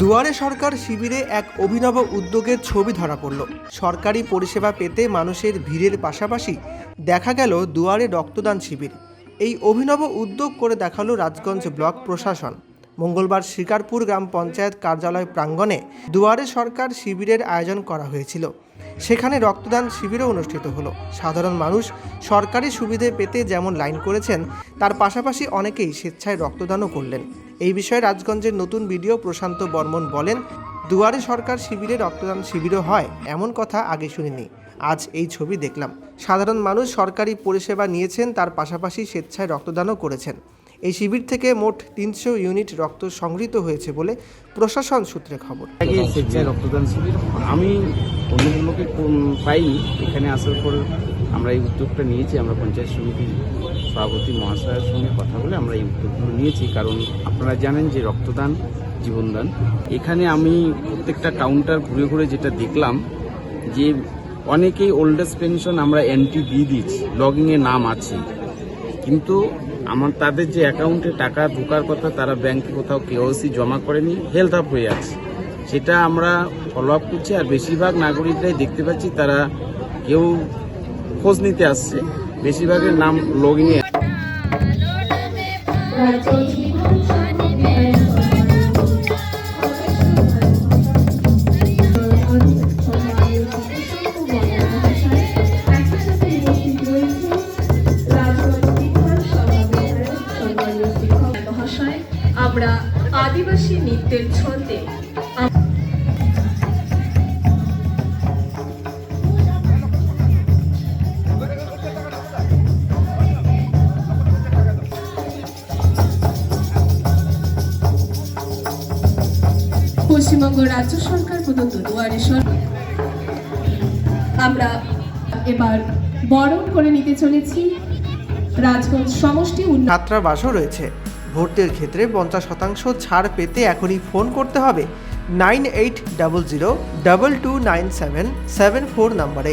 দুয়ারে সরকার শিবিরে এক অভিনব উদ্যোগের ছবি ধরা পড়ল। সরকারি পরিষেবা পেতে মানুষের ভিড়ের পাশাপাশি দেখা গেল দুয়ারে রক্তদান শিবির। এই অভিনব উদ্যোগ করে দেখাল রাজগঞ্জ ব্লক প্রশাসন। মঙ্গলবার শিকারপুর গ্রাম পঞ্চায়েত কার্যালয় প্রাঙ্গণে দুয়ারে সরকার শিবিরের আয়োজন করা হয়েছিল। সেখানে রক্তদান শিবিরও অনুষ্ঠিত হলো। সাধারণ মানুষ সরকারি সুবিধে পেতে যেমন লাইন করেছেন, তার পাশাপাশি অনেকেই স্বেচ্ছায় রক্তদানও করলেন। এই বিষয়ে রাজগঞ্জের নতুন ভিডিও প্রশান্ত বর্মন বলেন, দুয়ারে সরকার শিবিরে রক্তদান শিবিরও হয়, এমন কথা আগে শুনিনি। আজ এই ছবি দেখলাম। সাধারণ মানুষ সরকারি পরিষেবা নিয়েছেন, তার পাশাপাশি স্বেচ্ছায় রক্তদানও করেছেন। এই শিবির থেকে মোট তিনশো ইউনিট রক্ত সংগৃহীত হয়েছে বলে প্রশাসন সূত্রে খবর। রক্তদান শিবির, আমি কোন- পাইনি, এখানে আসার পর আমরা এই উদ্যোগটা নিয়েছি, আমরা পঞ্চায়েত সমিতির সভাপতি মহাশয়ের সঙ্গে কথা বলে আমরা এই উদ্যোগগুলো নিয়েছি, কারণ আপনারা জানেন যে রক্তদান, জীবনদান। এখানে আমি প্রত্যেকটা কাউন্টার ঘুরে ঘুরে যেটা দেখলাম, যে অনেকেই ওল্ডেজ পেনশন আমরা এন্ট্রি দিয়ে দিচ্ছি লগিংয়ে নাম আছে। কিন্তু আমার তাদের যে অ্যাকাউন্টে টাকা ঢোকার কথা, তারা ব্যাংকে কোথাও কেওসি জমা করেনি হেলথ আপ হয়ে আছে। সেটা আমরা ফলো আপ করছি আর বেশিরভাগ নাগরিকরাই দেখতে পাচ্ছি, তারা কেউ খোঁজ নিতে আসছে। বেশিরভাগের নাম লগ ইনে আদিবাসী নৃত্যের ছন্দে। পশ্চিমবঙ্গ রাজ্য সরকার প্রদত্ত দুয়ারে সরকার আমরা এবার বরণ করে নিতে চলেছি। রাজগঞ্জ সমষ্টি ছাত্রাবাসও রয়েছে। ভর্তির ক্ষেত্রে পঞ্চাশ শতাংশ ছাড় পেতে এখনই ফোন করতে হবে nine eight double zero double two nine seven seven four নাম্বারে।